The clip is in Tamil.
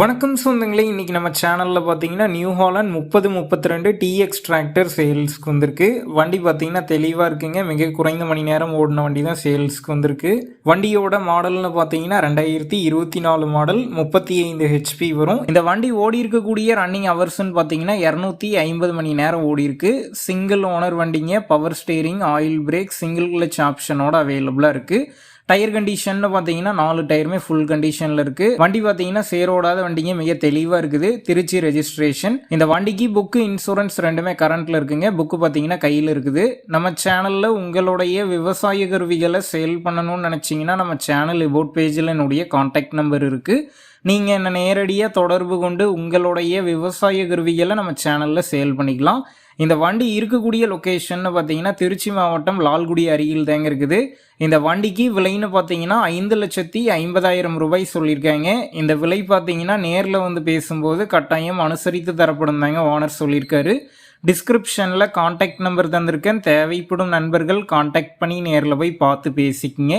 வணக்கம் சொந்தங்களே இன்றைக்கி நம்ம சேனலில் பார்த்தீங்கன்னா நியூ ஹாலண்ட் முப்பது முப்பத்தி ரெண்டு டிஎக்ஸ் டிராக்டர் சேல்ஸ்க்கு வந்திருக்கு. வண்டி பார்த்தீங்கன்னா தெளிவாக இருக்குங்க. மிக குறைந்த மணி நேரம் ஓடின வண்டி தான் சேல்ஸ்க்கு வந்திருக்கு. வண்டியோட மாடல்னு பார்த்தீங்கன்னா ரெண்டாயிரத்தி இருபத்தி நாலு மாடல் முப்பத்தி ஐந்து ஹெச்பி வரும். இந்த வண்டி ஓடி இருக்கக்கூடிய ரன்னிங் ஹவர்ஸ்னு பார்த்தீங்கன்னா இரநூத்தி ஐம்பது மணி நேரம் ஓடி இருக்கு. சிங்கிள் ஓனர் வண்டிங்க. Power steering oil brake single clutch ஆப்ஷனோட அவைலபிளாக இருக்குது டயர் கண்டிஷன் பார்த்தீங்கன்னா நாலு டயருமே ஃபுல் கண்டிஷனில் இருக்கு. வண்டி பார்த்தீங்கன்னா சேரோடாத வண்டிங்க மிக தெளிவாக இருக்குது. திருச்சி ரெஜிஸ்ட்ரேஷன் இந்த வண்டிக்கு புக்கு இன்சூரன்ஸ் ரெண்டுமே கரண்ட்ல இருக்குங்க. புக்கு பார்த்தீங்கன்னா கையில் இருக்குது. நம்ம சேனலில் உங்களுடைய விவசாய கருவிகளை சேல் பண்ணணும்னு நினச்சிங்கன்னா நம்ம சேனல் இபோட் பேஜில் என்னுடைய காண்டாக்ட் நம்பர் இருக்குது நீங்கள் என்ன நேரடியாக தொடர்பு கொண்டு உங்களுடைய விவசாய கருவிகளை நம்ம சேனலில் சேல் பண்ணிக்கலாம். இந்த வண்டி இருக்கக்கூடிய லொக்கேஷன் பார்த்தீங்கன்னா திருச்சி மாவட்டம் லால்குடி அருகில் தாங்க இருக்குது. இந்த வண்டிக்கு விலைன்னு பார்த்தீங்கன்னா ஐந்து லட்சத்தி ஐம்பதாயிரம் ரூபாய் சொல்லியிருக்காங்க. இந்த விலை பார்த்தீங்கன்னா நேரில் வந்து பேசும்போது கட்டாயம் அனுசரித்து தரப்படும் தாங்க ஓனர் சொல்லியிருக்காரு. டிஸ்கிரிப்ஷனில் காண்டாக்ட் நம்பர் தந்திருக்கேன். தேவைப்படும் நண்பர்கள் காண்டாக்ட் பண்ணி நேரில் போய் பார்த்து பேசிக்கங்க.